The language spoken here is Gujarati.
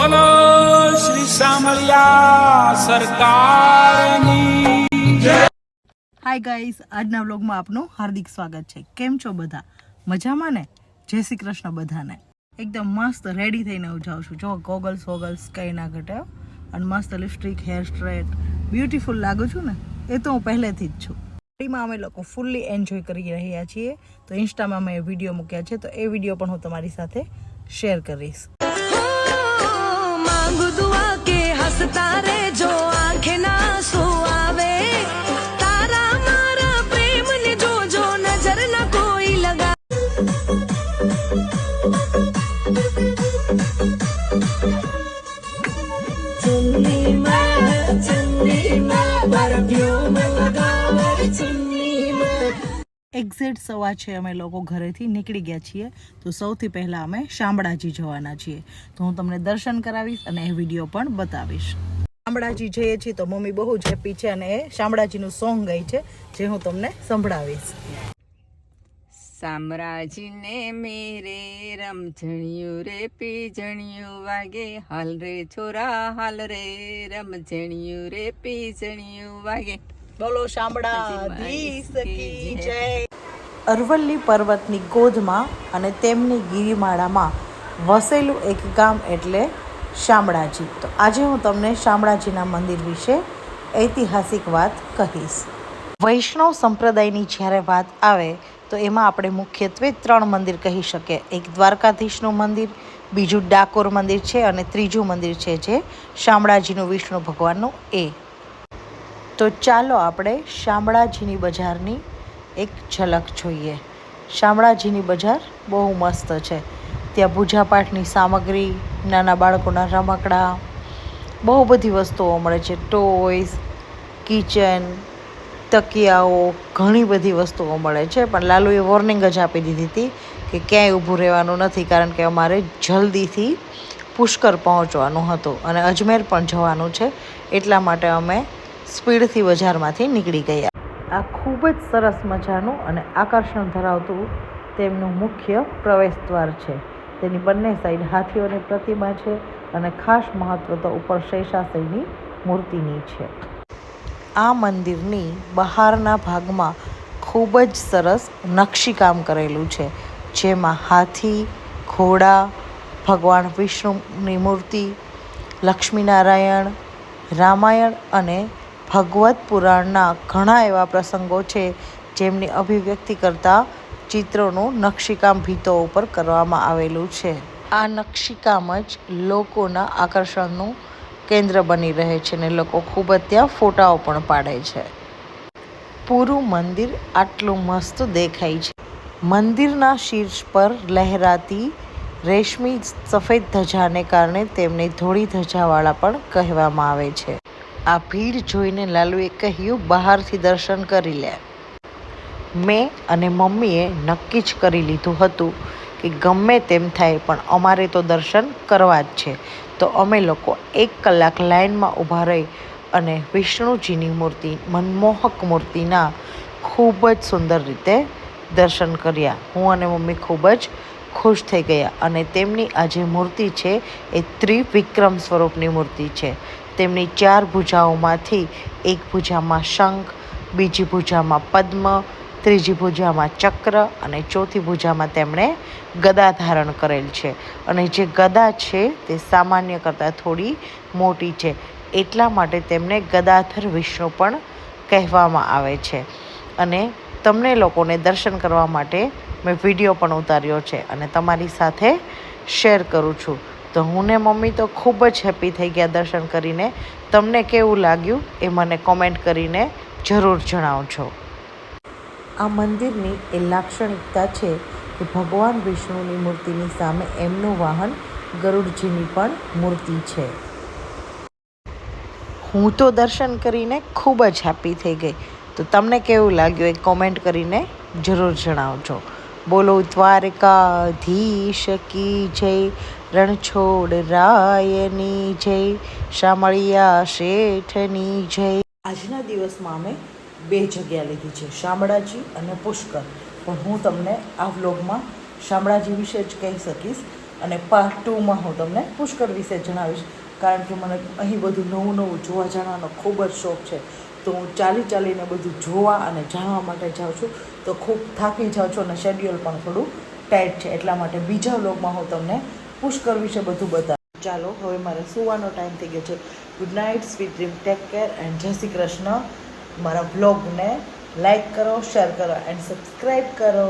બોલો શ્રી સામળિયા સરકારની. હાય ગાઈસ આજના વ્લોગમાં આપનું હાર્દિક સ્વાગત છે. કેમ છો બધા? મજામાં ને? જય શ્રી કૃષ્ણ બધાને. એકદમ મસ્ત રેડી થઈને હું જાઉં છું. જો ગોગલ્સ વોગલ્સ કંઈ ના ઘટે. અને મસ્ત લિપસ્ટિક હેર સ્ટ્રેટ બ્યુટીફુલ લાગુ છું ને? એ તો હું પહેલેથી જ છું. પાર્ટીમાં અમે લોકો ફૂલ્લી એન્જોય કરી રહ્યા છીએ. તો ઇન્સ્ટામાં અમે વીડિયો મૂક્યા છે. તો એ વીડિયો પણ હું તમારી સાથે શેર કરીશ. એક્ઝેક્ટ સવા છે અમે લોકો ઘરેથી નીકળી ગયા છીએ. તો સૌથી પહેલાં અમે શામળાજી જવાના છીએ. તો હું તમને દર્શન કરાવીશ અને એ વીડિયો પણ બતાવીશ. શામળાજી જઈએ છીએ તો મમ્મી બહુ જ હેપી છે અને એ શામળાજીનું સોંગ ગાય છે, જે હું તમને સંભળાવીશ. સામ્રાજીને મેરે રમઝણિયું રે, પીજણિયું વાગે. હાલ રે છોરા, હાલ રે રમઝણિયું રે, પીજણિયું વાગે. બોલો શામળાધીશ જય અરવલ્લી પર્વતની ગોધમાં અને તેમની ગિરિમાળામાં વસેલું એક ગામ એટલે શામળાજી. તો આજે હું તમને શામળાજીના મંદિર વિશે ઐતિહાસિક વાત કહીશ. વૈષ્ણવ સંપ્રદાયની જ્યારે વાત આવે તો એમાં આપણે મુખ્યત્વે ત્રણ મંદિર કહી શકીએ. એક દ્વારકાધીશનું મંદિર બીજું ડાકોર મંદિર છે અને ત્રીજું મંદિર છે જે શામળાજીનું વિષ્ણુ ભગવાનનું એ. તો ચાલો આપણે શામળાજીની બજારની એક ઝલક જોઈએ. શામળાજીની બજાર બહુ મસ્ત છે. ત્યાં પૂજાપાઠની સામગ્રી, નાના બાળકોના રમકડા, બહુ બધી વસ્તુઓ મળે છે. ટોયસ કિચન તકિયાઓ, ઘણી બધી વસ્તુઓ મળે છે. પણ લાલુએ વોર્નિંગ જ આપી દીધી હતી કે ક્યાંય ઊભું રહેવાનું નથી, કારણ કે અમારે જલ્દીથી પુષ્કર પહોંચવાનું હતું અને અજમેર પણ જવાનું છે. એટલા માટે અમે સ્પીડથી બજારમાંથી નીકળી ગયા. આ ખૂબ જ સરસ મજાનું અને આકર્ષણ ધરાવતું તેમનું મુખ્ય પ્રવેશદ્વાર છે. તેની બંને સાઈડ હાથીઓની પ્રતિમા છે અને ખાસ મહત્વ તો ઉપર શૈશાશયની મૂર્તિની છે. આ મંદિરની બહારના ભાગમાં ખૂબ જ સરસ નકશીકામ કરેલું છે. જેમાં હાથી, ઘોડા, ભગવાન વિષ્ણુની મૂર્તિ, લક્ષ્મીનારાયણ, રામાયણ અને ભગવત પુરાણના ઘણા એવા પ્રસંગો છે, જેમની અભિવ્યક્તિ કરતા ચિત્રોનું નકશીકામ ભીતો ઉપર કરવામાં આવેલું છે. આ નકશીકામ જ લોકોના આકર્ષણનું કેન્દ્ર બની રહે છે ને લોકો ખૂબ જ ત્યાં ફોટાઓ પણ પાડે છે. પૂરું મંદિર આટલું મસ્ત દેખાય છે. મંદિરના શીર્ષ પર લહેરાતી રેશમી સફેદ ધજાને કારણે તેમને ધોળી ધજાવાળા પણ કહેવામાં આવે છે. આ ભીડ જોઈને લાલુએ કહ્યું, બહારથી દર્શન કરી લે. મેં અને મમ્મીએ નક્કી જ કરી લીધું હતું કે ગમે તેમ થાય, પણ અમારે તો દર્શન કરવા જ છે. તો અમે લોકો એક કલાક લાઇનમાં ઊભા રહી અને વિષ્ણુજીની મૂર્તિ, મનમોહક મૂર્તિના ખૂબ જ સુંદર રીતે દર્શન કર્યા. હું અને મમ્મી ખૂબ જ ખુશ થઈ ગયા અને તેમની આ જે મૂર્તિ છે, એ ત્રિવિક્રમ સ્વરૂપની મૂર્તિ છે. તેમની ચાર ભુજાઓમાંથી એક ભુજામાં શંખ, બીજી ભુજામાં પદ્મ, ત્રીજી ભુજામાં ચક્ર અને ચોથી ભુજામાં તેમણે ગદા ધારણ કરેલ છે. અને જે ગદા છે તે સામાન્ય કરતાં થોડી મોટી છે. એટલા માટે તેમને ગદાધર વિષ્ણુ પણ કહેવામાં આવે છે. અને તમને લોકોને દર્શન કરવા માટે મેં વીડિયો પણ ઉતાર્યો છે અને તમારી સાથે શેર કરું છું. તો હું ને મમ્મી તો ખૂબ જ હેપી થઈ ગયા દર્શન કરીને. તમને કેવું લાગ્યું એ મને કોમેન્ટ કરીને જરૂર જણાવજો. આ મંદિરની એ લાક્ષણિકતા છે કે ભગવાન વિષ્ણુની મૂર્તિની સામે એમનું વાહન ગરુડજીની પણ મૂર્તિ છે. હું તો દર્શન કરીને ખૂબ જ હેપી થઈ ગઈ. તો તમને કેવું લાગ્યું એ કોમેન્ટ કરીને જરૂર જણાવજો. બોલો દ્વારકાધીશ કી જય. રણછોડ રાયની જય, શામળિયા શેઠની જય. આજના દિવસમાં અમે બે જગ્યા લીધી છે, શામળાજી અને પુષ્કર પણ હું તમને આ વ્લોગમાં શામળાજી વિશે જ કહી શકીશ અને પાર્ટ ટુમાં હું તમને પુષ્કર વિશે જણાવીશ. કારણ કે મને અહીં બધું નવું નવું જોવા જાણવાનો ખૂબ જ શોખ છે. તો હું ચાલી ચાલીને બધું જોવા અને જાણવા માટે જાઉં છું. તો ખૂબ થાકી જાઉં છું અને શેડ્યુલ પણ થોડું ટાઈટ છે. એટલા માટે બીજા વ્લોગમાં હું તમને પુષ્કર વિશે બધું બતાવ્યું ચાલો, હવે મારે સુવાનો ટાઈમ થઈ ગયો છે. Good night sweet dream take care and Jai Shri Krishna. મારા વ્લોગને લાઈક કરો શેર કરો એન્ડ સબસ્ક્રાઈબ કરો.